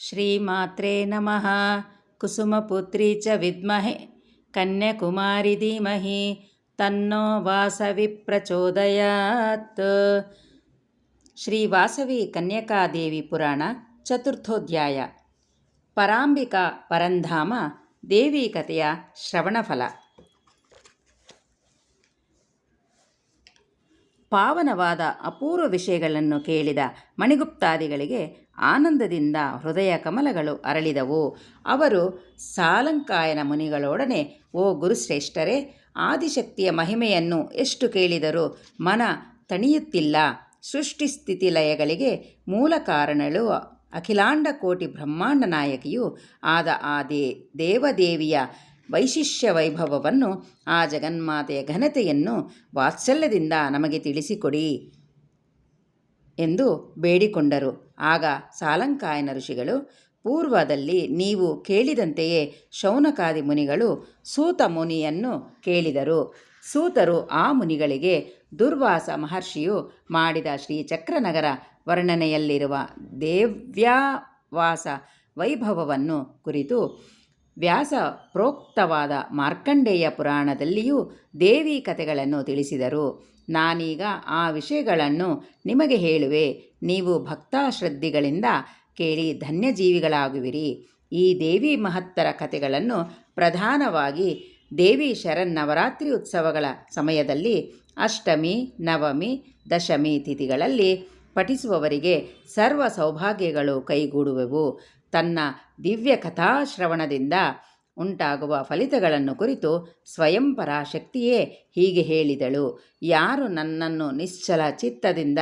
ಶ್ರೀಮಾತ್ರೇ ನಮಃ ಕುಸುಮಪುತ್ರಿ ಚ ವಿದ್ಮಹೆ ಕನ್ಯಾಕುಮಾರಿ ಧೀಮಹಿ ತನ್ನೋ ವಾಸವಿ ಪ್ರಚೋದಯಾತ್ ಶ್ರೀ ವಾಸವಿ ಕನ್ಯಕಾದೇವಿ ಪುರಾಣ ಚತುರ್ಥೋಧ್ಯಾಯ ಪರಾಂಬಿಕಾ ಪರಂಧಾಮ ದೇವಿ ಕಥೆಯ ಶ್ರವಣಫಲ ಪಾವನವಾದ ಅಪೂರ್ವ ವಿಷಯಗಳನ್ನು ಕೇಳಿದ ಮಣಿಗುಪ್ತಾದಿಗಳಿಗೆ ಆನಂದದಿಂದ ಹೃದಯ ಕಮಲಗಳು ಅರಳಿದವು. ಅವರು ಸಾಲಂಕಾಯನ ಮುನಿಗಳೊಡನೆ, ಓ ಗುರುಶ್ರೇಷ್ಠರೇ, ಆದಿಶಕ್ತಿಯ ಮಹಿಮೆಯನ್ನು ಎಷ್ಟು ಕೇಳಿದರೂ ಮನ ತಣಿಯುತ್ತಿಲ್ಲ. ಸೃಷ್ಟಿಸ್ಥಿತಿ ಲಯಗಳಿಗೆ ಮೂಲ ಕಾರಣಳು ಅಖಿಲಾಂಡ ಕೋಟಿ ಬ್ರಹ್ಮಾಂಡ ನಾಯಕಿಯು ಆದ ಆ ದೇ, ದೇವದೇವಿಯ ವೈಶಿಷ್ಯ ವೈಭವವನ್ನು ಆ ಜಗನ್ಮಾತೆಯ ಘನತೆಯನ್ನು ವಾತ್ಸಲ್ಯದಿಂದ ನಮಗೆ ತಿಳಿಸಿಕೊಡಿ. ಎಂದು ಬೇಡಿಕೊಂಡರು. ಆಗ ಸಾಲಂಕಾಯನ ಋಷಿಗಳು, ಪೂರ್ವದಲ್ಲಿ ನೀವು ಕೇಳಿದಂತೆಯೇ ಶೌನಕಾದಿ ಮುನಿಗಳು ಸೂತ ಮುನಿಯನ್ನು ಕೇಳಿದರು. ಸೂತರು ಆ ಮುನಿಗಳಿಗೆ ದುರ್ವಾಸ ಮಹರ್ಷಿಯು ಮಾಡಿದ ಶ್ರೀಚಕ್ರನಗರ ವರ್ಣನೆಯಲ್ಲಿರುವ ದೇವ್ಯಾವಾಸ ವೈಭವವನ್ನು ಕುರಿತು ವ್ಯಾಸ ಪ್ರೋಕ್ತವಾದ ಮಾರ್ಕಂಡೇಯ ಪುರಾಣದಲ್ಲಿಯೂ ದೇವಿ ಕಥೆಗಳನ್ನು ತಿಳಿಸಿದರು. ನಾನೀಗ ಆ ವಿಷಯಗಳನ್ನು ನಿಮಗೆ ಹೇಳುವೆ. ನೀವು ಭಕ್ತಾಶ್ರದ್ಧಿಗಳಿಂದ ಕೇಳಿ ಧನ್ಯಜೀವಿಗಳಾಗುವಿರಿ. ಈ ದೇವಿ ಮಹತ್ತರ ಕಥೆಗಳನ್ನು ಪ್ರಧಾನವಾಗಿ ದೇವಿ ಶರನ್ನವರಾತ್ರಿ ಉತ್ಸವಗಳ ಸಮಯದಲ್ಲಿ ಅಷ್ಟಮಿ, ನವಮಿ, ದಶಮಿ ತಿಥಿಗಳಲ್ಲಿ ಪಠಿಸುವವರಿಗೆ ಸರ್ವ ಸೌಭಾಗ್ಯಗಳು ಕೈಗೂಡುವೆವು. ತನ್ನ ದಿವ್ಯ ಕಥಾಶ್ರವಣದಿಂದ ಉಂಟಾಗುವ ಫಲಿತಗಳನ್ನು ಕುರಿತು ಸ್ವಯಂ ಪರಾಶಕ್ತಿಯೇ ಹೀಗೆ ಹೇಳಿದಳು. ಯಾರು ನನ್ನನ್ನು ನಿಶ್ಚಲ ಚಿತ್ತದಿಂದ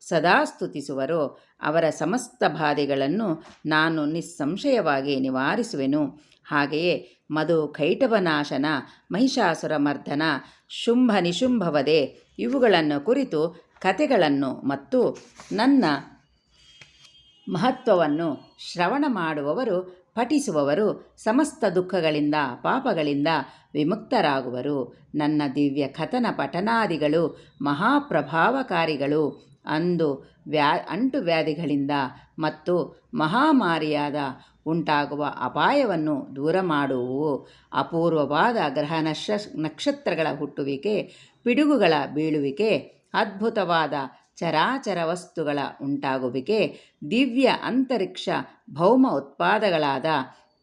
ಸದಾ ಸ್ತುತಿಸುವರೋ ಅವರ ಸಮಸ್ತ ಬಾಧೆಗಳನ್ನು ನಾನು ನಿಸ್ಸಂಶಯವಾಗಿ ನಿವಾರಿಸುವೆನು. ಹಾಗೆಯೇ ಮಧು ಕೈಟವನಾಶನ ಮಹಿಷಾಸುರ ಮರ್ದನ ಶುಂಭ ನಿಶುಂಭವದೆ ಇವುಗಳನ್ನು ಕುರಿತು ಕಥೆಗಳನ್ನು ಮತ್ತು ನನ್ನ ಮಹತ್ವವನ್ನು ಶ್ರವಣ ಮಾಡುವವರು ಪಠಿಸುವವರು ಸಮಸ್ತ ದುಃಖಗಳಿಂದ, ಪಾಪಗಳಿಂದ ವಿಮುಕ್ತರಾಗುವರು. ನನ್ನ ದಿವ್ಯ ಕಥನ ಪಠನಾದಿಗಳು, ಮಹಾಪ್ರಭಾವಕಾರಿಗಳು, ಅಂದು ವ್ಯಾ, ಅಂಟು ವ್ಯಾಧಿಗಳಿಂದ ಮತ್ತು ಮಹಾಮಾರಿಯಾದ ಉಂಟಾಗುವ ಅಪಾಯವನ್ನು ದೂರ ಮಾಡುವು. ಅಪೂರ್ವವಾದ ಗ್ರಹ ನಕ್ಷ, ನಕ್ಷತ್ರಗಳ ಹುಟ್ಟುವಿಕೆ, ಪಿಡುಗುಗಳ ಬೀಳುವಿಕೆ, ಅದ್ಭುತವಾದ ಚರಾಚರ ವಸ್ತುಗಳ ಉಂಟಾಗುವಿಕೆ, ದಿವ್ಯ ಅಂತರಿಕ್ಷ ಭೌಮ ಉತ್ಪಾದಗಳಾದ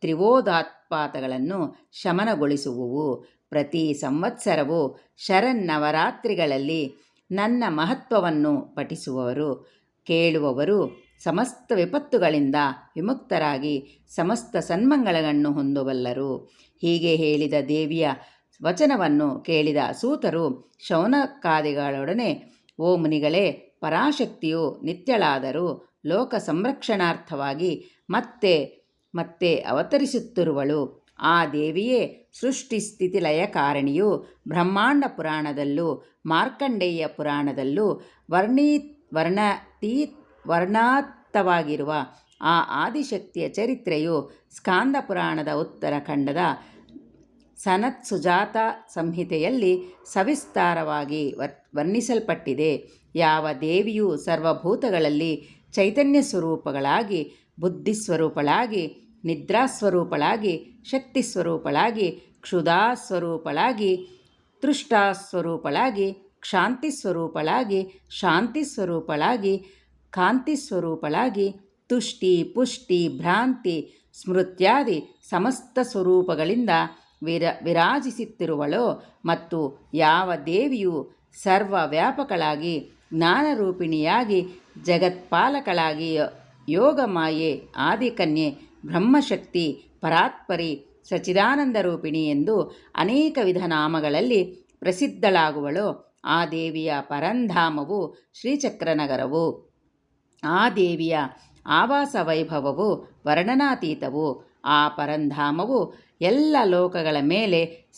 ತ್ರಿವೋದಾತ್ಪಾತಗಳನ್ನು ಶಮನಗೊಳಿಸುವುವು. ಪ್ರತಿ ಸಂವತ್ಸರವೂ ಶರನ್ನವರಾತ್ರಿಗಳಲ್ಲಿ ನನ್ನ ಮಹತ್ವವನ್ನು ಪಠಿಸುವವರು. ಕೇಳುವವರು ಸಮಸ್ತ ವಿಪತ್ತುಗಳಿಂದ ವಿಮುಕ್ತರಾಗಿ ಸಮಸ್ತ ಸನ್ಮಂಗಳಗಳನ್ನು ಹೊಂದಬಲ್ಲರು ಹೀಗೆ ಹೇಳಿದ ದೇವಿಯ ವಚನವನ್ನು ಕೇಳಿದ ಸೂತರು ಶೌನಕಾದಿಗಳೊಡನೆ ಓ ಮುನಿಗಳೇ, ಪರಾಶಕ್ತಿಯು ನಿತ್ಯಳಾದರೂ ಲೋಕ ಸಂರಕ್ಷಣಾರ್ಥವಾಗಿ ಮತ್ತೆ ಮತ್ತೆ ಅವತರಿಸುತ್ತಿರುವಳು. ಆ ದೇವಿಯೇ, ಸೃಷ್ಟಿ ಸ್ಥಿತಿ ಲಯ ಕಾರಣಿಯು ಬ್ರಹ್ಮಾಂಡ ಪುರಾಣದಲ್ಲೂ ಮಾರ್ಕಂಡೇಯ ಪುರಾಣದಲ್ಲೂ ವರ್ಣೀ ವರ್ಣತೀ ವರ್ಣಾತ್ತವಾಗಿರುವ ಆ ಆದಿಶಕ್ತಿಯ ಚರಿತ್ರೆಯು ಸ್ಕಾಂದ ಪುರಾಣದ ಉತ್ತರ ಖಂಡದ ಸನತ್ ಸುಜಾತ ಸಂಹಿತೆಯಲ್ಲಿ ಸವಿಸ್ತಾರವಾಗಿ ವರ್ ವರ್ಣಿಸಲ್ಪಟ್ಟಿದೆ. ಯಾವ ದೇವಿಯು ಸರ್ವಭೂತಗಳಲ್ಲಿ ಚೈತನ್ಯ ಸ್ವರೂಪಗಳಾಗಿ, ಬುದ್ಧಿಸ್ವರೂಪಳಾಗಿ, ನಿದ್ರಾಸ್ವರೂಪಳಾಗಿ ಶಕ್ತಿ ಸ್ವರೂಪಳಾಗಿ ಕ್ಷುಧಾಸ್ವರೂಪಳಾಗಿ ತೃಷ್ಟಾಸ್ವರೂಪಳಾಗಿ ಕ್ಷಾಂತಿ ಸ್ವರೂಪಳಾಗಿ ಶಾಂತಿ ಸ್ವರೂಪಳಾಗಿ ಕಾಂತಿ ಸ್ವರೂಪಳಾಗಿ ತುಷ್ಟಿ, ಪುಷ್ಟಿ, ಭ್ರಾಂತಿ, ಸ್ಮೃತ್ಯಾದಿ ಸಮಸ್ತ ಸ್ವರೂಪಗಳಿಂದ ವಿರ, ವಿರಾಜಿಸುತ್ತಿರುವಳೋ ಮತ್ತು ಯಾವ ದೇವಿಯು ಸರ್ವ ವ್ಯಾಪಕಳಾಗಿ ಜ್ಞಾನರೂಪಿಣಿಯಾಗಿ, ಜಗತ್ಪಾಲಕಳಾಗಿ ಯೋಗಮಾಯೆ, ಆದಿಕನ್ಯೆ, ಬ್ರಹ್ಮಶಕ್ತಿ, ಪರಾತ್ಪರಿ ಸಚಿದಾನಂದ ರೂಪಿಣಿ ಎಂದು ಅನೇಕ ವಿಧ ನಾಮಗಳಲ್ಲಿ ಪ್ರಸಿದ್ಧಳಾಗುವಳು. ಆ ದೇವಿಯ ಪರಂಧಾಮವು ಶ್ರೀಚಕ್ರನಗರವು. ಆ ದೇವಿಯ ಆವಾಸ ವೈಭವವು ವರ್ಣನಾತೀತವು. ಆ ಪರಂಧಾಮವು ಎಲ್ಲ ಲೋಕಗಳ ಮೇಲೆ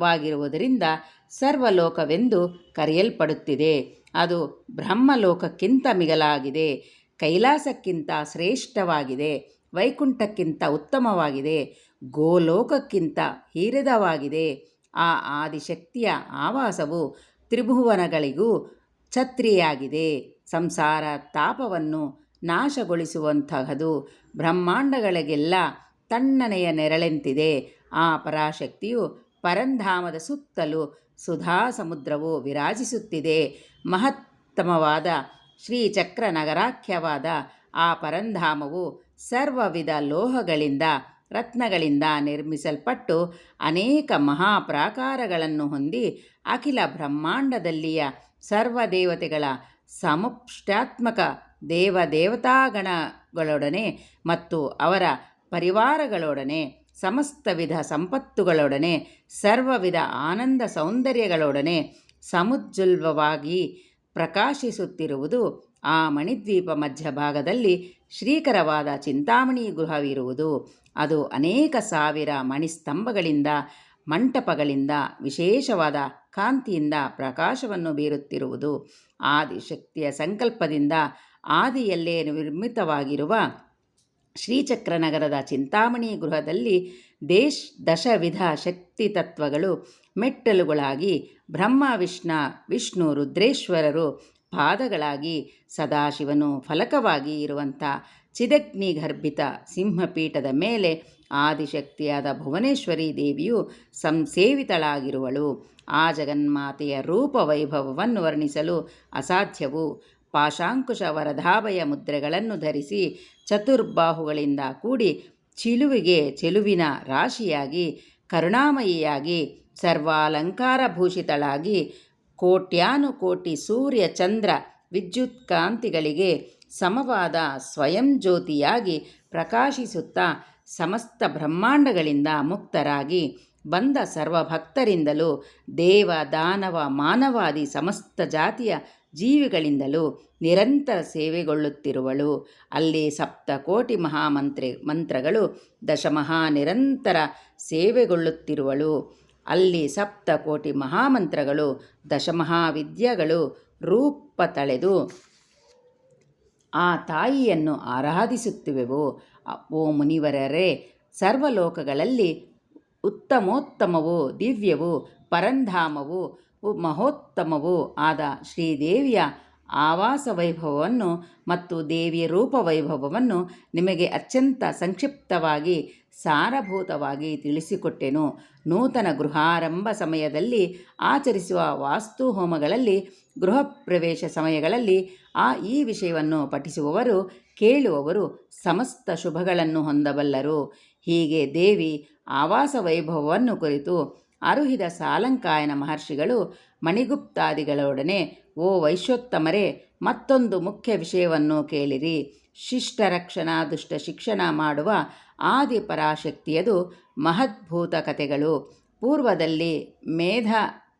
ಸರ್ವಲೋಕಾಧಿಕವಾಗಿರುವುದರಿಂದ ಸರ್ವಲೋಕವೆಂದು ಕರೆಯಲ್ಪಡುತ್ತಿದೆ. ಅದು ಬ್ರಹ್ಮಲೋಕಕ್ಕಿಂತ ಮಿಗಲಾಗಿದೆ. ಕೈಲಾಸಕ್ಕಿಂತ ಶ್ರೇಷ್ಠವಾಗಿದೆ. ವೈಕುಂಠಕ್ಕಿಂತ ಉತ್ತಮವಾಗಿದೆ. ಗೋಲೋಕಕ್ಕಿಂತ ಹಿರಿದವಾಗಿದೆ. ಆ ಆದಿಶಕ್ತಿಯ ಆವಾಸವು ತ್ರಿಭುವನಗಳಿಗೂ ಛತ್ರಿಯಾಗಿದೆ. ಸಂಸಾರ ತಾಪವನ್ನು ನಾಶಗೊಳಿಸುವಂತಹದು. ಬ್ರಹ್ಮಾಂಡಗಳಿಗೆಲ್ಲ ತಣ್ಣನೆಯ ನೆರಳೆಂತಿದೆ. ಆ ಪರಾಶಕ್ತಿಯು ಪರಂಧಾಮದ ಸುತ್ತಲೂ ಸುಧಾ ಸಮುದ್ರವು ವಿರಾಜಿಸುತ್ತಿದೆ. ಮಹತ್ತಮವಾದ ಶ್ರೀಚಕ್ರ ನಗರಾಖ್ಯವಾದ ಆ ಪರಂಧಾಮವು ಸರ್ವವಿಧ ಲೋಹಗಳಿಂದ, ರತ್ನಗಳಿಂದ ನಿರ್ಮಿಸಲ್ಪಟ್ಟು ಅನೇಕ ಮಹಾಪ್ರಾಕಾರಗಳನ್ನು ಹೊಂದಿ ಅಖಿಲ ಬ್ರಹ್ಮಾಂಡದಲ್ಲಿಯ ಸರ್ವದೇವತೆಗಳ ಸಮುಷ್ಟಾತ್ಮಕ ದೇವದೇವತಾಗಣಗಳೊಡನೆ ಮತ್ತು ಅವರ ಪರಿವಾರಗಳೊಡನೆ ಸಮಸ್ತ ವಿಧ ಸಂಪತ್ತುಗಳೊಡನೆ, ಸರ್ವವಿಧ ಆನಂದ ಸೌಂದರ್ಯಗಳೊಡನೆ ಸಮುಜ್ಜುಲ್ವವಾಗಿ ಪ್ರಕಾಶಿಸುತ್ತಿರುವುದು ಆ ಮಣಿದ್ವೀಪ ಮಧ್ಯಭಾಗದಲ್ಲಿ ಶ್ರೀಕರವಾದ ಚಿಂತಾಮಣಿ ಗೃಹವಿರುವುದು. ಅದು ಅನೇಕ ಸಾವಿರ ಮಣಿಸ್ತಂಭಗಳಿಂದ, ಮಂಟಪಗಳಿಂದ, ವಿಶೇಷವಾದ ಕಾಂತಿಯಿಂದ ಪ್ರಕಾಶವನ್ನು ಬೀರುತ್ತಿರುವುದು. ಆದಿಶಕ್ತಿಯ ಸಂಕಲ್ಪದಿಂದ ಆದಿಯಲ್ಲೇ ನಿರ್ಮಿತವಾಗಿರುವ ಶ್ರೀಚಕ್ರನಗರದ ಚಿಂತಾಮಣಿ ಗೃಹದಲ್ಲಿ ದೇಶ್ ದಶವಿಧ ಶಕ್ತಿ ತತ್ವಗಳು ಮೆಟ್ಟಲುಗಳಾಗಿ ಬ್ರಹ್ಮ, ವಿಷ್ಣ, ವಿಷ್ಣು, ರುದ್ರೇಶ್ವರರು ಪಾದಗಳಾಗಿ ಸದಾಶಿವನು ಫಲಕವಾಗಿ ಇರುವಂಥ ಚಿದಗ್ನಿಗರ್ಭಿತ ಸಿಂಹಪೀಠದ ಮೇಲೆ ಆದಿಶಕ್ತಿಯಾದ ಭುವನೇಶ್ವರಿ ದೇವಿಯು ಸಂಸೇವಿತಳಾಗಿರುವಳು. ಆ ಜಗನ್ಮಾತೆಯ ರೂಪ ವೈಭವವನ್ನು ವರ್ಣಿಸಲು ಅಸಾಧ್ಯವು ಪಾಶಾಂಕುಶ ವರಧಾಭಯ ಮುದ್ರೆಗಳನ್ನು ಧರಿಸಿ ಚತುರ್ಬಾಹುಗಳಿಂದ ಕೂಡಿ ಚಿಲುವಿಗೆ ಚೆಲುವಿನ ರಾಶಿಯಾಗಿ, ಕರುಣಾಮಯಿಯಾಗಿ, ಸರ್ವಾಲಂಕಾರಭೂಷಿತಳಾಗಿ, ಕೋಟ್ಯಾನುಕೋಟಿ ಸೂರ್ಯ ಚಂದ್ರ ವಿದ್ಯುತ್ಕಾಂತಿಗಳಿಗೆ ಸಮವಾದ ಸ್ವಯಂ ಜ್ಯೋತಿಯಾಗಿ ಪ್ರಕಾಶಿಸುತ್ತಾ ಸಮಸ್ತ ಬ್ರಹ್ಮಾಂಡಗಳಿಂದ ಮುಕ್ತರಾಗಿ ಬಂದ ಸರ್ವಭಕ್ತರಿಂದಲೂ ದೇವ ದಾನವ ಮಾನವಾದಿ ಸಮಸ್ತ ಜಾತಿಯ ಜೀವಿಗಳಿಂದಲೂ ನಿರಂತರ ಸೇವೆಗೊಳ್ಳುತ್ತಿರುವಳು. ಅಲ್ಲಿ ಸಪ್ತ ಕೋಟಿ ಮಹಾಮಂತ್ರಿ, ಮಂತ್ರಗಳು ದಶಮಹಾ ನಿರಂತರ ಸೇವೆಗೊಳ್ಳುತ್ತಿರುವಳು. ಅಲ್ಲಿ ಸಪ್ತ ಕೋಟಿ ಮಹಾಮಂತ್ರಗಳು ದಶಮಹಾವಿದ್ಯೆಗಳು ರೂಪ ತಳೆದು ಆ ತಾಯಿಯನ್ನು ಆರಾಧಿಸುತ್ತಿವೆವು. ಓ ಮುನಿವರರೇ, ಸರ್ವಲೋಕಗಳಲ್ಲಿ ಉತ್ತಮೋತ್ತಮವು ದಿವ್ಯವು ಪರಂಧಾಮವು ಮಹೋತ್ತಮವೂ ಆದ ಶ್ರೀದೇವಿಯ ಆವಾಸ ವೈಭವವನ್ನು ಮತ್ತು ದೇವಿಯ ರೂಪ ವೈಭವವನ್ನು ನಿಮಗೆ ಅತ್ಯಂತ ಸಂಕ್ಷಿಪ್ತವಾಗಿ, ಸಾರಭೂತವಾಗಿ ತಿಳಿಸಿಕೊಟ್ಟೆನು. ನೂತನ ಗೃಹಾರಂಭ ಸಮಯದಲ್ಲಿ ಆಚರಿಸುವ ವಾಸ್ತು ಹೋಮಗಳಲ್ಲಿ ಗೃಹ ಪ್ರವೇಶ ಸಮಯಗಳಲ್ಲಿ ಆ ಈ ವಿಷಯವನ್ನು ಪಠಿಸುವವರು, ಕೇಳುವವರು ಸಮಸ್ತ ಶುಭಗಳನ್ನು ಹೊಂದಬಲ್ಲರು. ಹೀಗೆ ದೇವಿ ಆವಾಸ ವೈಭವವನ್ನು ಕುರಿತು ಅರುಹಿದ ಸಾಲಂಕಾಯನ ಮಹರ್ಷಿಗಳು ಮಣಿಗುಪ್ತಾದಿಗಳೊಡನೆ, ಓ ವೈಶ್ಯೋತ್ತಮರೇ, ಮತ್ತೊಂದು ಮುಖ್ಯ ವಿಷಯವನ್ನು ಕೇಳಿರಿ. ಶಿಷ್ಟ ರಕ್ಷಣಾ ದುಷ್ಟ ಶಿಕ್ಷಣ ಮಾಡುವ ಆದಿ ಪರಾಶಕ್ತಿಯದು ಮಹದ್ಭೂತ ಕಥೆಗಳು. ಪೂರ್ವದಲ್ಲಿ ಮೇಧ,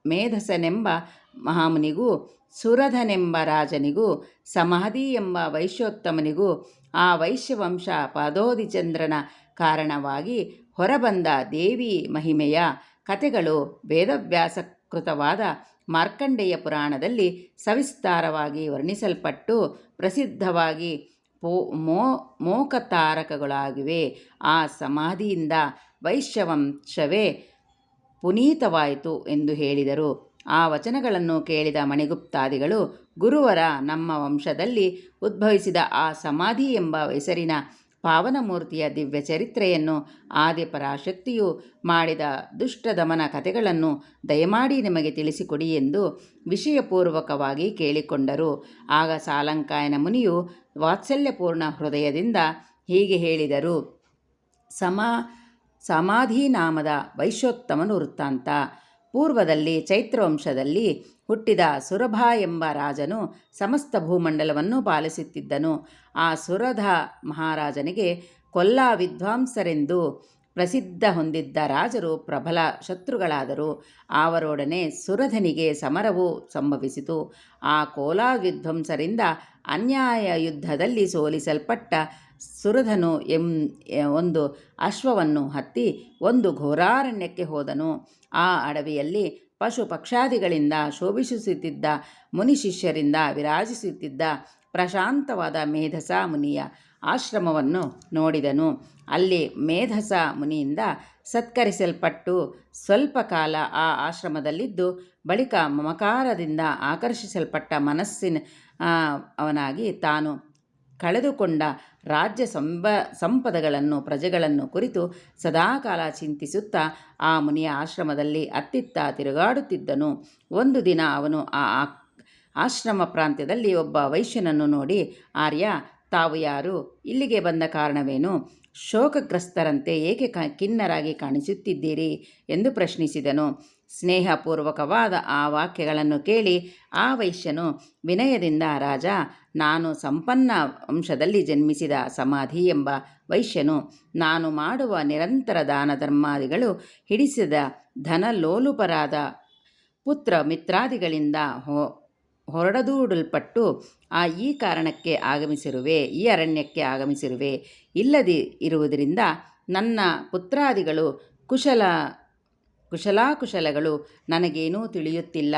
ಮೇಧಸನೆಂಬ ಮಹಾಮುನಿಗೂ, ಸುರಧನೆಂಬ ರಾಜನಿಗೂ, ಸಮಾಧಿ ಎಂಬ ವೈಶ್ಯೋತ್ತಮನಿಗೂ ಆ ವೈಶ್ಯವಂಶ ಪಾದೋದಿಚಂದ್ರನ ಕಾರಣವಾಗಿ ಹೊರಬಂದ ದೇವಿ ಮಹಿಮೆಯ ಕಥೆಗಳು ವೇದವ್ಯಾಸಕೃತವಾದ ಮಾರ್ಕಂಡೇಯ ಪುರಾಣದಲ್ಲಿ ಸವಿಸ್ತಾರವಾಗಿ ವರ್ಣಿಸಲ್ಪಟ್ಟು ಪ್ರಸಿದ್ಧವಾಗಿ ಪೋ ಮೋ ಮೋಕತಾರಕಗಳಾಗಿವೆ. ಆ ಸಮಾಧಿಯಿಂದ ವೈಶ್ಯವಂಶವೇ ಪುನೀತವಾಯಿತು ಎಂದು ಹೇಳಿದರು. ಆ ವಚನಗಳನ್ನು ಕೇಳಿದ ಮಣಿಗುಪ್ತಾದಿಗಳು, ಗುರುವರ ನಮ್ಮ ವಂಶದಲ್ಲಿ ಉದ್ಭವಿಸಿದ ಆ ಸಮಾಧಿ ಎಂಬ ಹೆಸರಿನ ಪಾವನಮೂರ್ತಿಯ ದಿವ್ಯ ಚರಿತ್ರೆಯನ್ನು ಆದಿಪರಾಶಕ್ತಿಯು ಮಾಡಿದ ದುಷ್ಟದಮನ ಕಥೆಗಳನ್ನು ದಯಮಾಡಿ ನಿಮಗೆ ತಿಳಿಸಿಕೊಡಿ ಎಂದು ವಿಷಯಪೂರ್ವಕವಾಗಿ ಕೇಳಿಕೊಂಡರು. ಆಗ ಸಾಲಂಕಾಯನ ಮುನಿಯು ವಾತ್ಸಲ್ಯಪೂರ್ಣ ಹೃದಯದಿಂದ ಹೀಗೆ ಹೇಳಿದರು, ಸಮಾ ಸಮಾಧಿ ನಾಮದ ವೈಶ್ಯೋತ್ತಮನು ವೃತ್ತಾಂತ ಪೂರ್ವದಲ್ಲಿ ಚೈತ್ರವಂಶದಲ್ಲಿ ಹುಟ್ಟಿದ ಸುರಭ ಎಂಬ ರಾಜನು ಸಮಸ್ತ ಭೂಮಂಡಲವನ್ನು ಪಾಲಿಸುತ್ತಿದ್ದನು. ಆ ಸುರಧ ಮಹಾರಾಜನಿಗೆ ಕೊಲ್ಲ ವಿದ್ವಾಂಸರೆಂದು ಪ್ರಸಿದ್ಧ ಹೊಂದಿದ್ದ ರಾಜರು ಪ್ರಬಲ ಶತ್ರುಗಳಾದರು. ಅವರೊಡನೆ ಸುರಧನಿಗೆ ಸಮರವು ಸಂಭವಿಸಿತು. ಆ ಕೋಲಾ ವಿದ್ವಂಸರಿಂದ ಅನ್ಯಾಯ ಯುದ್ಧದಲ್ಲಿ ಸೋಲಿಸಲ್ಪಟ್ಟ ಸುರಧನು ಎಂ, ಒಂದು ಅಶ್ವವನ್ನು ಹತ್ತಿ ಒಂದು ಘೋರಾರಣ್ಯಕ್ಕೆ ಹೋದನು. ಆ ಅಡವಿಯಲ್ಲಿ ಪಶು ಪಕ್ಷಾದಿಗಳಿಂದ ಶೋಭಿಸುತ್ತಿದ್ದ ಮುನಿ ಶಿಷ್ಯರಿಂದ ವಿರಾಜಿಸುತ್ತಿದ್ದ ಪ್ರಶಾಂತವಾದ ಮೇಧಸ ಮುನಿಯ ಆಶ್ರಮವನ್ನು ನೋಡಿದನು. ಅಲ್ಲಿ ಮೇಧಸ ಮುನಿಯಿಂದ ಸತ್ಕರಿಸಲ್ಪಟ್ಟು ಸ್ವಲ್ಪ ಕಾಲ ಆ ಆಶ್ರಮದಲ್ಲಿದ್ದು, ಬಳಿಕ ಮಮಕಾರದಿಂದ ಆಕರ್ಷಿಸಲ್ಪಟ್ಟ ಮನಸ್ಸಿನ ಅವನಾಗಿ ತಾನು ಕಳೆದುಕೊಂಡ ರಾಜ್ಯ ಸಂಬ, ಸಂಪದಗಳನ್ನು, ಪ್ರಜೆಗಳನ್ನು ಕುರಿತು ಸದಾಕಾಲ ಚಿಂತಿಸುತ್ತಾ ಆ ಮುನಿಯ ಆಶ್ರಮದಲ್ಲಿ ಅತ್ತಿತ್ತ ತಿರುಗಾಡುತ್ತಿದ್ದನು. ಒಂದು ದಿನ ಅವನು ಆ ಆಶ್ರಮ ಪ್ರಾಂತ್ಯದಲ್ಲಿ ಒಬ್ಬ ವೈಶ್ಯನನ್ನು ನೋಡಿ, ಆರ್ಯ, ತಾವು ಯಾರು? ಇಲ್ಲಿಗೆ ಬಂದ ಕಾರಣವೇನು? ಶೋಕಗ್ರಸ್ತರಂತೆ ಏಕೆ ಕ, ಖಿನ್ನರಾಗಿ ಕಾಣಿಸುತ್ತಿದ್ದೀರಿ? ಎಂದು ಪ್ರಶ್ನಿಸಿದನು. ಸ್ನೇಹಪೂರ್ವಕವಾದ ಆ ವಾಕ್ಯಗಳನ್ನು ಕೇಳಿ ಆ ವೈಶ್ಯನು ವಿನಯದಿಂದ, ರಾಜ, ನಾನು ಸಂಪನ್ನ ವಂಶದಲ್ಲಿ ಜನ್ಮಿಸಿದ ಸಮಾಧಿ ಎಂಬ ವೈಶ್ಯನು, ನಾನು ಮಾಡುವ ನಿರಂತರ ದಾನ ಧರ್ಮಾದಿಗಳು ಹಿಡಿಸಿದ ಧನಲೋಲುಪರಾದ ಪುತ್ರ ಮಿತ್ರಾದಿಗಳಿಂದ ಹೊ, ಹೊರಡದೂಡಲ್ಪಟ್ಟು ಆ ಈ ಕಾರಣಕ್ಕೆ ಆಗಮಿಸಿರುವೆ, ಈ ಅರಣ್ಯಕ್ಕೆ ಆಗಮಿಸಿರುವೆ. ಇಲ್ಲದಿ ಇರುವುದರಿಂದ ನನ್ನ ಪುತ್ರಾದಿಗಳು ಕುಶಲ ಕುಶಲಾಕುಶಲಗಳು ನನಗೇನೂ ತಿಳಿಯುತ್ತಿಲ್ಲ.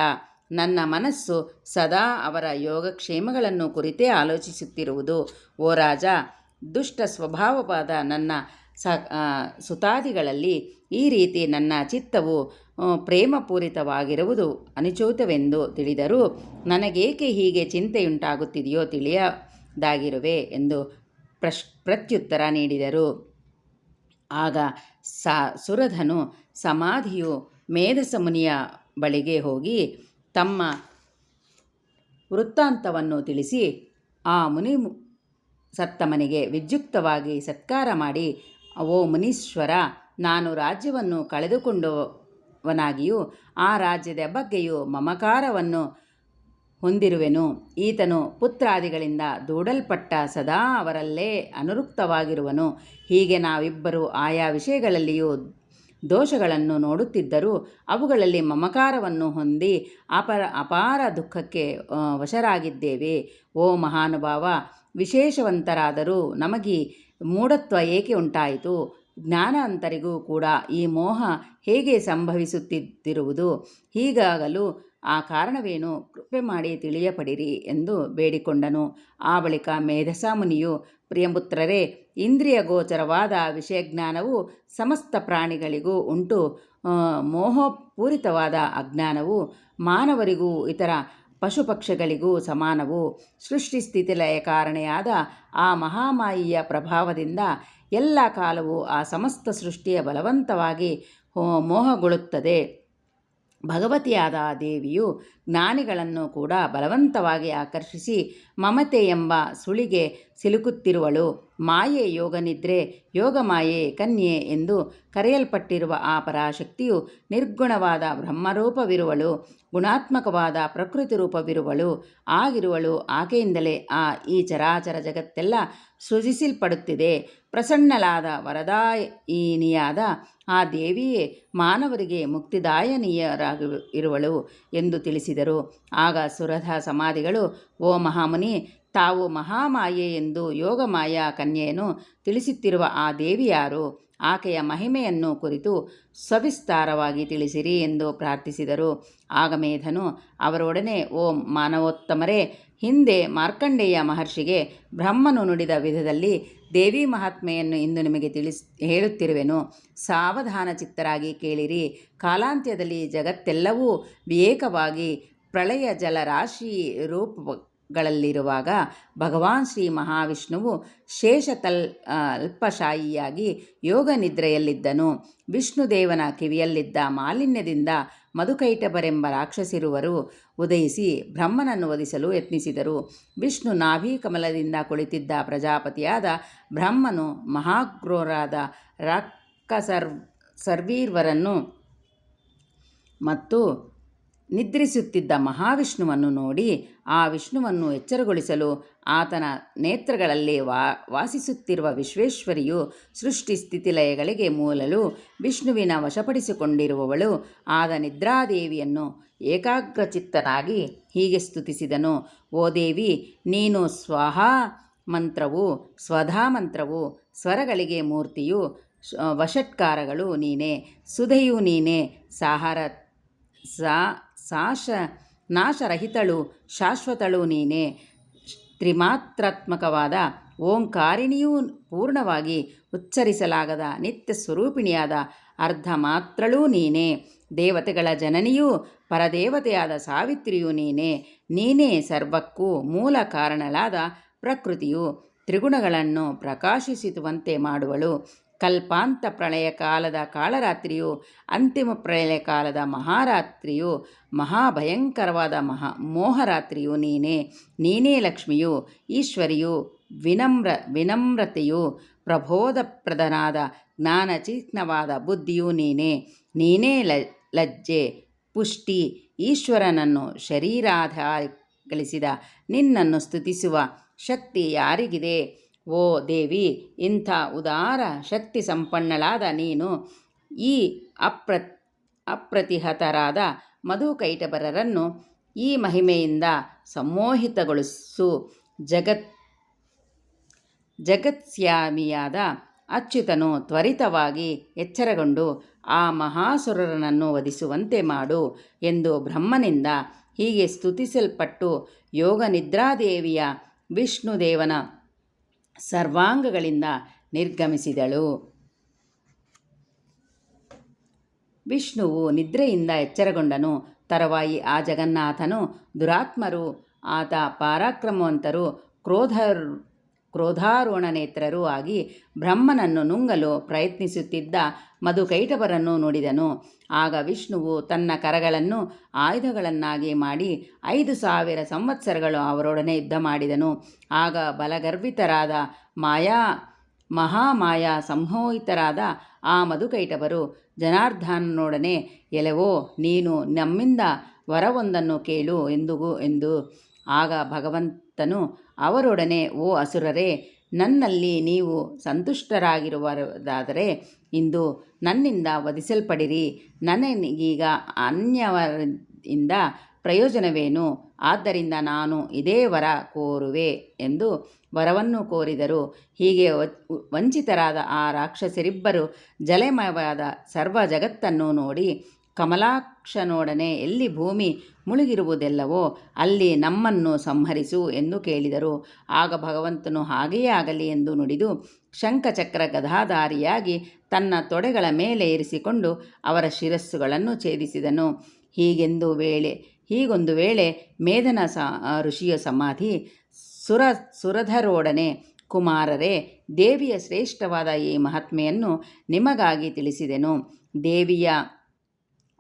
ನನ್ನ ಮನಸ್ಸು ಸದಾ ಅವರ ಯೋಗಕ್ಷೇಮಗಳನ್ನು ಕುರಿತೇ ಆಲೋಚಿಸುತ್ತಿರುವುದು. ಓ ರಾಜ, ದುಷ್ಟ ಸ್ವಭಾವವಾದ ನನ್ನ ಸ ಸುತಾದಿಗಳಲ್ಲಿ ಈ ರೀತಿ ನನ್ನ ಚಿತ್ತವು ಪ್ರೇಮಪೂರಿತವಾಗಿರುವುದು ಅನುಚೂತವೆಂದು ತಿಳಿದರೂ ನನಗೇಕೆ ಹೀಗೆ ಚಿಂತೆಯುಂಟಾಗುತ್ತಿದೆಯೋ ತಿಳಿಯದಾಗಿರುವೆ ಎಂದು ಪ್ರಶ್, ಪ್ರತ್ಯುತ್ತರ ನೀಡಿದರು. ಆಗ ಸ ಸುರಧನು ಸಮಾಧಿಯು ಮೇಧಸ ಮುನಿಯ ಬಳಿಗೆ ಹೋಗಿ ತಮ್ಮ ವೃತ್ತಾಂತವನ್ನು ತಿಳಿಸಿ ಆ ಮುನಿ ಸತ್ತ ಮನೆಗೆ ವಿದ್ಯುಕ್ತವಾಗಿ ಸತ್ಕಾರ ಮಾಡಿ, ಓ ಮುನೀಶ್ವರ, ನಾನು ರಾಜ್ಯವನ್ನು ಕಳೆದುಕೊಂಡವನಾಗಿಯೂ ಆ ರಾಜ್ಯದ ಬಗ್ಗೆಯೂ ಮಮಕಾರವನ್ನು ಹೊಂದಿರುವೆನು. ಈತನು ಪುತ್ರಾದಿಗಳಿಂದ ದೂಡಲ್ಪಟ್ಟ ಸದಾ ಅವರಲ್ಲೇ ಅನುರುಕ್ತವಾಗಿರುವನು. ಹೀಗೆ ನಾವಿಬ್ಬರು ಆಯಾ ವಿಷಯಗಳಲ್ಲಿಯೂ ದೋಷಗಳನ್ನು ನೋಡುತ್ತಿದ್ದರೂ ಅವುಗಳಲ್ಲಿ ಮಮಕಾರವನ್ನು ಹೊಂದಿ ಅಪರ, ಅಪಾರ ದುಃಖಕ್ಕೆ ವಶರಾಗಿದ್ದೇವೆ. ಓ ಮಹಾನುಭಾವ, ವಿಶೇಷವಂತರಾದರೂ ನಮಗೆ ಮೂಢತ್ವ ಏಕೆ ಉಂಟಾಯಿತು? ಜ್ಞಾನಾಂತರಿಗೂ ಕೂಡ ಈ ಮೋಹ ಹೇಗೆ ಸಂಭವಿಸುತ್ತಿದ್ದಿರುವುದು? ಹೀಗಾಗಲು ಆ ಕಾರಣವೇನು? ಕೃಪೆ ಮಾಡಿ ತಿಳಿಯಪಡಿರಿ ಎಂದು ಬೇಡಿಕೊಂಡನು. ಆ ಬಳಿಕ ಮೇಧಸಾಮುನಿಯು ಪ್ರಿಯಪುತ್ರರೇ, ಇಂದ್ರಿಯ ಗೋಚರವಾದ ವಿಷಯಜ್ಞಾನವು ಸಮಸ್ತ ಪ್ರಾಣಿಗಳಿಗೂ ಉಂಟು. ಮೋಹಪೂರಿತವಾದ ಅಜ್ಞಾನವು ಮಾನವರಿಗೂ ಇತರ ಪಶು ಪಕ್ಷಿಗಳಿಗೂ ಸಮಾನವು. ಸೃಷ್ಟಿ ಸ್ಥಿತಿಲಯ ಕಾರಣೆಯಾದ ಆ ಮಹಾಮಾಯಿಯ ಪ್ರಭಾವದಿಂದ ಎಲ್ಲ ಕಾಲವು ಆ ಸಮಸ್ತ ಸೃಷ್ಟಿಯ ಬಲವಂತವಾಗಿ ಮೋಹಗೊಳ್ಳುತ್ತದೆ. ಭಗವತಿಯಾದ ದೇವಿಯು ಜ್ಞಾನಿಗಳನ್ನು ಕೂಡ ಬಲವಂತವಾಗಿ ಆಕರ್ಷಿಸಿ ಮಮತೆ ಎಂಬ ಸುಳಿಗೆ ಸಿಲುಕುತ್ತಿರುವಳು. ಮಾಯೆ ಯೋಗನಿದ್ರೆ ಯೋಗಮಾಯೆ ಕನ್ಯೆ ಎಂದು ಕರೆಯಲ್ಪಟ್ಟಿರುವ ಆ ಪರಾಶಕ್ತಿಯು ನಿರ್ಗುಣವಾದ ಬ್ರಹ್ಮರೂಪವಿರುವಳು, ಗುಣಾತ್ಮಕವಾದ ಪ್ರಕೃತಿ ರೂಪವಿರುವಳು ಆಗಿರುವಳು ಆಕೆಯಿಂದಲೇ ಆ ಈ ಚರಾಚರ ಜಗತ್ತೆಲ್ಲ ಸೃಜಿಸಲ್ಪಡುತ್ತಿದೆ. ಪ್ರಸನ್ನಲಾದ ವರದಾಯಿನಿಯಾದ ಆ ದೇವಿಯೇ ಮಾನವರಿಗೆ ಮುಕ್ತಿದಾಯನೀಯರಾಗಿ ಇರುವಳು ಎಂದು ತಿಳಿಸಿದರು. ಆಗ ಸುರಧ ಸಮಾಧಿಗಳು, ಓ ಮಹಾಮುನಿ, ತಾವು ಮಹಾಮಾಯೆ ಎಂದು ಯೋಗಮಾಯಾ ಕನ್ಯೆಯನ್ನು ತಿಳಿಸುತ್ತಿರುವ ಆ ದೇವಿಯಾರು ಆಕೆಯ ಮಹಿಮೆಯನ್ನು ಕುರಿತು ಸವಿಸ್ತಾರವಾಗಿ ತಿಳಿಸಿರಿ ಎಂದು ಪ್ರಾರ್ಥಿಸಿದರು. ಆಗ ಮೇಧನು ಅವರೊಡನೆ, ಓಂ ಮಾನವೋತ್ತಮರೇ, ಹಿಂದೆ ಮಾರ್ಕಂಡೇಯ ಮಹರ್ಷಿಗೆ ಬ್ರಹ್ಮನು ನುಡಿದ ವಿಧದಲ್ಲಿ ದೇವಿ ಮಹಾತ್ಮೆಯನ್ನು ಇಂದು ನಿಮಗೆ ತಿಳಿಸ್, ಹೇಳುತ್ತಿರುವೆನು. ಸಾವಧಾನ ಚಿತ್ತರಾಗಿ ಕೇಳಿರಿ. ಕಾಲಾಂತ್ಯದಲ್ಲಿ ಜಗತ್ತೆಲ್ಲವೂ ವಿವೇಕವಾಗಿ ಪ್ರಳಯ ಜಲರಾಶಿ ರೂಪಗಳಲ್ಲಿರುವಾಗ ಭಗವಾನ್ ಶ್ರೀ ಮಹಾವಿಷ್ಣುವು ಶೇಷತಲ್ ಅಲ್ಪಶಾಯಿಯಾಗಿ ಯೋಗ ನಿದ್ರೆಯಲ್ಲಿದ್ದನು. ವಿಷ್ಣುದೇವನ ಕಿವಿಯಲ್ಲಿದ್ದ ಮಾಲಿನ್ಯದಿಂದ ಮಧುಕೈಟಬರೆಂಬ ರಾಕ್ಷಸಿರುವರು ಉದಯಿಸಿ ಬ್ರಹ್ಮನನ್ನು ವಧಿಸಲು ಯತ್ನಿಸಿದರು. ವಿಷ್ಣು ನಾಭಿ ಕಮಲದಿಂದ ಕುಳಿತಿದ್ದ ಪ್ರಜಾಪತಿಯಾದ ಬ್ರಹ್ಮನು ಮಹಾಕ್ರೋರಾದ ರಾಕ್ಕಸರ್ ಸರ್ವೀರ್ವರನ್ನು ಮತ್ತು ನಿದ್ರಿಸುತ್ತಿದ್ದ ಮಹಾವಿಷ್ಣುವನ್ನು ನೋಡಿ ಆ ವಿಷ್ಣುವನ್ನು ಎಚ್ಚರಗೊಳಿಸಲು ಆತನ ನೇತ್ರಗಳಲ್ಲಿ ವಾ, ವಾಸಿಸುತ್ತಿರುವ ವಿಶ್ವೇಶ್ವರಿಯು ಸೃಷ್ಟಿ ಸ್ಥಿತಿಲಯಗಳಿಗೆ ಮೂಲಲು ವಿಷ್ಣುವಿನ ವಶಪಡಿಸಿಕೊಂಡಿರುವವಳು ಆದ ನಿದ್ರಾದೇವಿಯನ್ನು ಏಕಾಗ್ರಚಿತ್ತನಾಗಿ ಹೀಗೆ ಸ್ತುತಿಸಿದನು, ಓ ದೇವಿ, ನೀನು ಸ್ವಹಾ ಮಂತ್ರವು, ಸ್ವಧಾ ಮಂತ್ರವು, ಸ್ವರಗಳಿಗೆ ಮೂರ್ತಿಯು ವಷಟ್ಕಾರಗಳು ನೀನೇ, ಸುಧೆಯು ನೀನೇ, ಸಾಹಾರ, ಸಾ ಸಾಶ ನಾಶರಹಿತಳು, ಶಾಶ್ವತಳು ನೀನೇ. ತ್ರಿಮಾತ್ರಾತ್ಮಕವಾದ ಓಂಕಾರಿಣಿಯೂ ಪೂರ್ಣವಾಗಿ ಉಚ್ಚರಿಸಲಾಗದ ನಿತ್ಯ ಸ್ವರೂಪಿಣಿಯಾದ ಅರ್ಧ ಮಾತ್ರಳೂ ನೀನೇ. ದೇವತೆಗಳ ಜನನಿಯೂ ಪರದೇವತೆಯಾದ ಸಾವಿತ್ರಿಯೂ ನೀನೇ. ನೀನೇ ಸರ್ವಕ್ಕೂ ಮೂಲ ಕಾರಣಳಾದ ಪ್ರಕೃತಿಯು. ತ್ರಿಗುಣಗಳನ್ನು ಪ್ರಕಾಶಿಸುವಂತೆ ಮಾಡುವಳು. ಕಲ್ಪಾಂತ ಪ್ರಳಯ ಕಾಲದ ಕಾಳರಾತ್ರಿಯು, ಅಂತಿಮ ಪ್ರಳಯ ಕಾಲದ ಮಹಾರಾತ್ರಿಯು, ಮಹಾಭಯಂಕರವಾದ ಮಹಾ ಮೋಹರಾತ್ರಿಯು ನೀನೇ. ನೀನೇ ಲಕ್ಷ್ಮಿಯು, ಈಶ್ವರಿಯು, ವಿನಮ್ರ, ವಿನಮ್ರತೆಯು, ಪ್ರಬೋಧಪ್ರದನಾದ, ಜ್ಞಾನಚಿಹ್ನವಾದ ಬುದ್ಧಿಯು ನೀನೇ. ನೀನೇ ಲ, ಲಜ್ಜೆ, ಪುಷ್ಟಿ, ಈಶ್ವರನನ್ನು ಶರೀರಾಧಾರಿಗಳಿಸಿದ, ನಿನ್ನನ್ನು ಸ್ತುತಿಸುವ ಶಕ್ತಿ ಯಾರಿಗಿದೆ? ಓ ದೇವಿ, ಇಂಥ ಉದಾರ ಶಕ್ತಿ ಸಂಪನ್ನಳಾದ ನೀನು. ಈ ಅಪ್ರ, ಅಪ್ರತಿಹತರಾದ ಮಧುಕೈಟಬರರನ್ನು ಈ ಮಹಿಮೆಯಿಂದ ಸಮ್ಮೋಹಿತಗೊಳಿಸು. ಜಗತ್, ಜಗತ್ಸ್ಯಾಮಿಯಾದ ಅಚ್ಯುತನು ತ್ವರಿತವಾಗಿ ಎಚ್ಚರಗೊಂಡು ಆ ಮಹಾಸುರರನನ್ನು ವಧಿಸುವಂತೆ ಮಾಡು ಎಂದು ಬ್ರಹ್ಮನಿಂದ ಹೀಗೆ ಸ್ತುತಿಸಲ್ಪಟ್ಟು ಯೋಗನಿದ್ರಾದೇವಿಯ ವಿಷ್ಣುದೇವನ ಸರ್ವಾಂಗಗಳಿಂದ ನಿರ್ಗಮಿಸಿದಳು. ವಿಷ್ಣುವು ನಿದ್ರೆಯಿಂದ ಎಚ್ಚರಗೊಂಡನು. ತರುವಾಯಿ ಆ ಜಗನ್ನಾಥನು ದುರಾತ್ಮರು ಆತ ಪರಾಕ್ರಮವಂತರು ಕ್ರೋಧ ಕ್ರೋಧಾರೋಣನೇತ್ರರೂ ಆಗಿ ಬ್ರಹ್ಮನನ್ನು ನುಂಗಲು ಪ್ರಯತ್ನಿಸುತ್ತಿದ್ದ ಮಧುಕೈಟವರನ್ನು ನೋಡಿದನು. ಆಗ ವಿಷ್ಣುವು ತನ್ನ ಕರಗಳನ್ನು ಆಯುಧಗಳನ್ನಾಗಿ ಮಾಡಿ ಐದು ಸಾವಿರ ಸಂವತ್ಸರಗಳು ಅವರೊಡನೆ ಯುದ್ಧ ಮಾಡಿದನು. ಆಗ ಬಲಗರ್ವಿತರಾದ ಮಾಯಾ, ಮಹಾಮಾಯಾ ಸಂಮೋಹಿತರಾದ ಆ ಮಧುಕೈಟವರು ಜನಾರ್ದನನೊಡನೆ, ಎಲೆವೋ, ನೀನು ನಮ್ಮಿಂದ ವರವೊಂದನ್ನು ಕೇಳು ಎಂದುಗು, ಎಂದು. ಆಗ ಭಗವಂತನು ಅವರೊಡನೆ, ಓ ಅಸುರರೇ, ನನ್ನಲ್ಲಿ ನೀವು ಸಂತುಷ್ಟರಾಗಿರುವುದಾದರೆ ಇಂದು ನನ್ನಿಂದ ವಧಿಸಲ್ಪಡಿರಿ. ನನಗೀಗ ಅನ್ಯವರಿಂದ ಪ್ರಯೋಜನವೇನು? ಆದ್ದರಿಂದ ನಾನು ಇದೇ ವರ ಕೋರುವೆ ಎಂದು ವರವನ್ನು ಕೋರಿದರು. ಹೀಗೆ ವಂಚಿತರಾದ ಆ ರಾಕ್ಷಸರಿಬ್ಬರು ಜಲೆಮಯವಾದ ಸರ್ವ ಜಗತ್ತನ್ನು ನೋಡಿ ಕಮಲಾಕ್ಷನೊಡನೆ ಎಲ್ಲಿ ಭೂಮಿ ಮುಳುಗಿರುವುದೆಲ್ಲವೋ ಅಲ್ಲಿ ನಮ್ಮನ್ನು ಸಂಹರಿಸು ಎಂದು ಕೇಳಿದರು. ಆಗ ಭಗವಂತನು ಹಾಗೆಯೇ ಆಗಲಿ ಎಂದು ನುಡಿದು ಶಂಖಚಕ್ರ ಗದಾಧಾರಿಯಾಗಿ ತನ್ನ ತೊಡೆಗಳ ಮೇಲೆ ಇರಿಸಿಕೊಂಡು ಅವರ ಶಿರಸ್ಸುಗಳನ್ನು ಛೇದಿಸಿದನು. ಹೀಗೆಂದು ವೇಳೆ, ಹೀಗೊಂದು ವೇಳೆ ಮೇಧನ ಸ, ಋಷಿಯ ಸಮಾಧಿ ಸುರ, ಸುರಧರೋಡನೆ ಕುಮಾರರೇ, ದೇವಿಯ ಶ್ರೇಷ್ಠವಾದ ಈ ಮಹಾತ್ಮೆಯನ್ನು ನಿಮಗಾಗಿ ತಿಳಿಸಿದೆನು. ದೇವಿಯ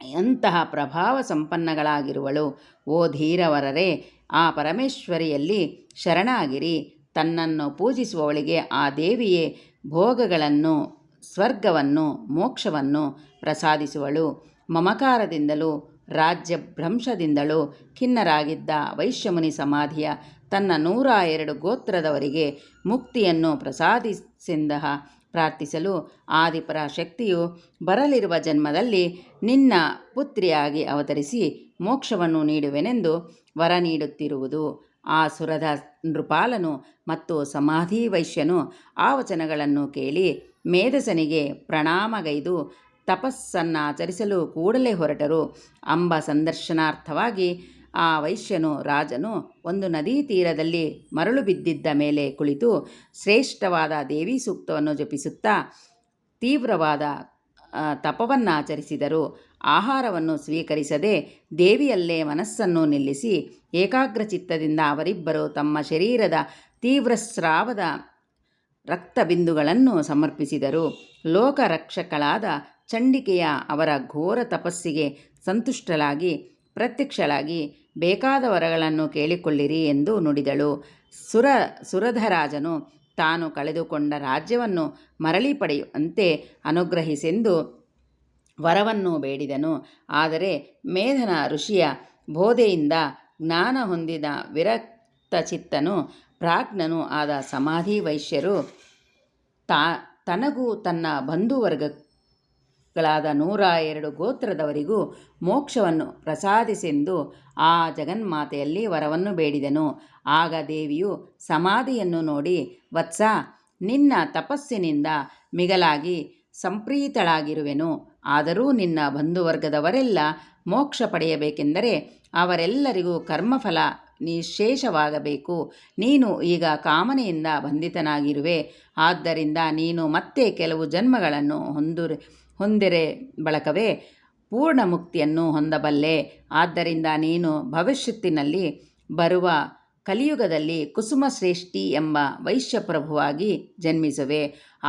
ಎಂತಹ ಪ್ರಭಾವ ಸಂಪನ್ನಗಳಾಗಿರುವಳು, ಓ ಧೀರವರರೇ, ಆ ಪರಮೇಶ್ವರಿಯಲ್ಲಿ ಶರಣಾಗಿರಿ. ತನ್ನನ್ನು ಪೂಜಿಸುವವಳಿಗೆ ಆ ದೇವಿಯೇ ಭೋಗಗಳನ್ನು, ಸ್ವರ್ಗವನ್ನು, ಮೋಕ್ಷವನ್ನು ಪ್ರಸಾದಿಸುವಳು. ಮಮಕಾರದಿಂದಲೂ, ರಾಜ್ಯಭ್ರಂಶದಿಂದಲೂ ಖಿನ್ನರಾಗಿದ್ದ ವೈಶ್ಯಮುನಿ ಸಮಾಧಿಯ ತನ್ನ ನೂರ ಎರಡು ಗೋತ್ರದವರಿಗೆ ಮುಕ್ತಿಯನ್ನು ಪ್ರಸಾದಿಸೆಂದಹ ಪ್ರಾರ್ಥಿಸಲು ಆದಿಪರ ಶಕ್ತಿಯು ಬರಲಿರುವ ಜನ್ಮದಲ್ಲಿ ನಿನ್ನ ಪುತ್ರಿಯಾಗಿ ಅವತರಿಸಿ ಮೋಕ್ಷವನ್ನು ನೀಡುವೆನೆಂದು ವರ ನೀಡುತ್ತಿರುವುದು. ಆ ಸುರದ ನೃಪಾಲನು ಮತ್ತು ಸಮಾಧಿ ವೈಶ್ಯನು ಆ ವಚನಗಳನ್ನು ಕೇಳಿ ಮೇಧಸನಿಗೆ ಪ್ರಣಾಮಗೈದು ತಪಸ್ಸನ್ನಾಚರಿಸಲು ಕೂಡಲೇ ಹೊರಟರು. ಅಂಬ ಸಂದರ್ಶನಾರ್ಥವಾಗಿ ಆ ವೈಶ್ಯನು ರಾಜನು ಒಂದು ನದಿ ತೀರದಲ್ಲಿ ಮರಳು ಬಿದ್ದಿದ್ದ ಮೇಲೆ ಕುಳಿತು ಶ್ರೇಷ್ಠವಾದ ದೇವಿ ಸೂಕ್ತವನ್ನು ಜಪಿಸುತ್ತಾ ತೀವ್ರವಾದ ತಪವನ್ನಾಚರಿಸಿದರು. ಆಹಾರವನ್ನು ಸ್ವೀಕರಿಸದೆ ದೇವಿಯಲ್ಲೇ ಮನಸ್ಸನ್ನು ನಿಲ್ಲಿಸಿ ಏಕಾಗ್ರಚಿತ್ತದಿಂದ ಅವರಿಬ್ಬರು ತಮ್ಮ ಶರೀರದ ತೀವ್ರಸ್ರಾವದ ರಕ್ತಬಿಂದುಗಳನ್ನು ಸಮರ್ಪಿಸಿದರು. ಲೋಕರಕ್ಷಕಳಾದ ಚಂಡಿಕೆಯ ಅವರ ಘೋರ ತಪಸ್ಸಿಗೆ ಸಂತುಷ್ಟಳಾಗಿ ಪ್ರತ್ಯಕ್ಷಳಾಗಿ ಬೇಕಾದ ವರಗಳನ್ನು ಕೇಳಿಕೊಳ್ಳಿರಿ ಎಂದು ನುಡಿದಳು. ಸುರ, ಸುರಧರಾಜನು ತಾನು ಕಳೆದುಕೊಂಡ ರಾಜ್ಯವನ್ನು ಮರಳಿ ಪಡೆಯುವಂತೆ ಅನುಗ್ರಹಿಸೆಂದು ವರವನ್ನು ಬೇಡಿದನು. ಆದರೆ ಮೇಧನ ಋಷಿಯ ಬೋಧೆಯಿಂದ ಜ್ಞಾನ ಹೊಂದಿದ ವಿರಕ್ತಚಿತ್ತನು, ಪ್ರಾಜ್ಞನು ಆದ ಸಮಾಧಿ ವೈಶ್ಯರು ತಾ, ತನಗೂ ತನ್ನ ಬಂಧುವರ್ಗಗಳಾದ ನೂರ ಎರಡು ಗೋತ್ರದವರಿಗೂ ಮೋಕ್ಷವನ್ನು ಪ್ರಸಾದಿಸೆಂದು ಆ ಜಗನ್ಮಾತೆಯಲ್ಲಿ ವರವನ್ನು ಬೇಡಿದನು. ಆಗ ದೇವಿಯು ಸಮಾಧಿಯನ್ನು ನೋಡಿ, ವತ್ಸ, ನಿನ್ನ ತಪಸ್ಸಿನಿಂದ ಮಿಗಲಾಗಿ ಸಂಪ್ರೀತಳಾಗಿರುವೆನು. ಆದರೂ ನಿನ್ನ ಬಂಧುವರ್ಗದವರೆಲ್ಲ ಮೋಕ್ಷ ಪಡೆಯಬೇಕೆಂದರೆ ಅವರೆಲ್ಲರಿಗೂ ಕರ್ಮಫಲ ನಿಶೇಷವಾಗಬೇಕು. ನೀನು ಈಗ ಕಾಮನೆಯಿಂದ ಬಂಧಿತನಾಗಿರುವೆ. ಆದ್ದರಿಂದ ನೀನು ಮತ್ತೆ ಕೆಲವು ಜನ್ಮಗಳನ್ನು ಹೊಂದುರೆ ಹೊಂದಿರೆ ಬಳಕವೇ, ಪೂರ್ಣ ಮುಕ್ತಿಯನ್ನು ಹೊಂದಬಲ್ಲೆ. ಆದ್ದರಿಂದ ನೀನು ಭವಿಷ್ಯತ್ತಿನಲ್ಲಿ ಬರುವ ಕಲಿಯುಗದಲ್ಲಿ ಕುಸುಮ ಶ್ರೇಷ್ಠಿ ಎಂಬ ವೈಶ್ಯಪ್ರಭುವಾಗಿ ಜನ್ಮಿಸುವೆ.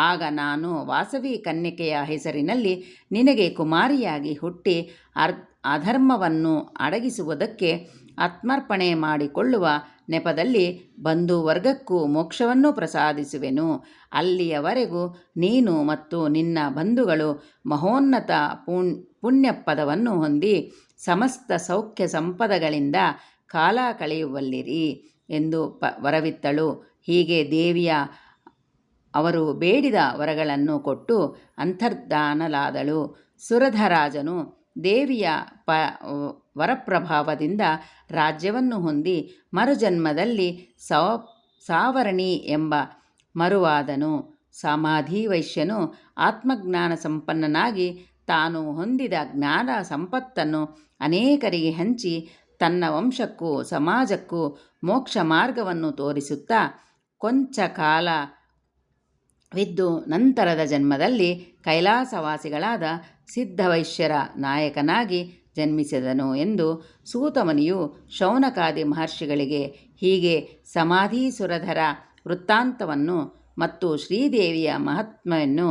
ಆಗ ನಾನು ವಾಸವಿ ಕನ್ಯಕೆಯ ಹೆಸರಿನಲ್ಲಿ ನಿನಗೆ ಕುಮಾರಿಯಾಗಿ ಹುಟ್ಟಿ ಅರ್, ಅಧರ್ಮವನ್ನು ಅಡಗಿಸುವುದಕ್ಕೆ ಆತ್ಮಾರ್ಪಣೆ ಮಾಡಿಕೊಳ್ಳುವ ನೆಪದಲ್ಲಿ ಬಂಧು ವರ್ಗಕ್ಕೂ ಮೋಕ್ಷವನ್ನು ಪ್ರಸಾದಿಸುವೆನು. ಅಲ್ಲಿಯವರೆಗೂ ನೀನು ಮತ್ತು ನಿನ್ನ ಬಂಧುಗಳು ಮಹೋನ್ನತ ಪುಣ್, ಪುಣ್ಯಪದವನ್ನು ಹೊಂದಿ ಸಮಸ್ತ ಸೌಖ್ಯ ಸಂಪದಗಳಿಂದ ಕಾಲ ಕಳೆಯುವಲ್ಲಿರಿ ಎಂದು ಪ, ವರವಿತ್ತಳು. ಹೀಗೆ ದೇವಿಯ ಅವರು ಬೇಡಿದ ವರಗಳನ್ನು ಕೊಟ್ಟು ಅಂತರ್ಧಾನಲಾದಳು. ಸುರಧರಾಜನು ದೇವಿಯ ಪ ವರಪ್ರಭಾವದಿಂದ ರಾಜ್ಯವನ್ನು ಹೊಂದಿ ಮರುಜನ್ಮದಲ್ಲಿ ಸವ, ಸಾವರಣಿ ಎಂಬ ಮರುವಾದನು. ಸಮಾಧಿ ವೈಶ್ಯನು ಆತ್ಮಜ್ಞಾನ ಸಂಪನ್ನನಾಗಿ ತಾನು ಹೊಂದಿದ ಜ್ಞಾನ ಸಂಪತ್ತನ್ನು ಅನೇಕರಿಗೆ ಹಂಚಿ ತನ್ನ ವಂಶಕ್ಕೂ ಸಮಾಜಕ್ಕೂ ಮೋಕ್ಷ ಮಾರ್ಗವನ್ನು ತೋರಿಸುತ್ತಾ ಕೊಂಚ ಕಾಲವಿದ್ದು ನಂತರದ ಜನ್ಮದಲ್ಲಿ ಕೈಲಾಸವಾಸಿಗಳಾದ ಸಿದ್ಧವೈಶ್ಯರ ನಾಯಕನಾಗಿ ಜನ್ಮಿಸಿದನು ಎಂದು ಸೂತಮುನಿಯು ಶೌನಕಾದಿ ಮಹರ್ಷಿಗಳಿಗೆ ಹೀಗೆ ಸಮಾಧೀಸುರಧರ ವೃತ್ತಾಂತವನ್ನು ಮತ್ತು ಶ್ರೀದೇವಿಯ ಮಹಾತ್ಮೆಯನ್ನು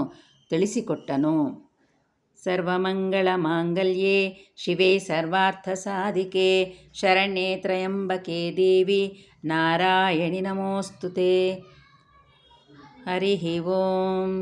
ತಿಳಿಸಿಕೊಟ್ಟನು. ಸರ್ವಮಂಗಳಮಾಂಗಲ್ಯೆ ಶಿವೆ ಸರ್ವಾರ್ಥಸಾಧಿಕೆ ಸಾಧಿಕೆ ತ್ರಯಂಬಕೆ ದೇವಿ, ನಾರಾಯಣಿ ನಮೋಸ್ತುತೆ. ಹರಿ ಓಂ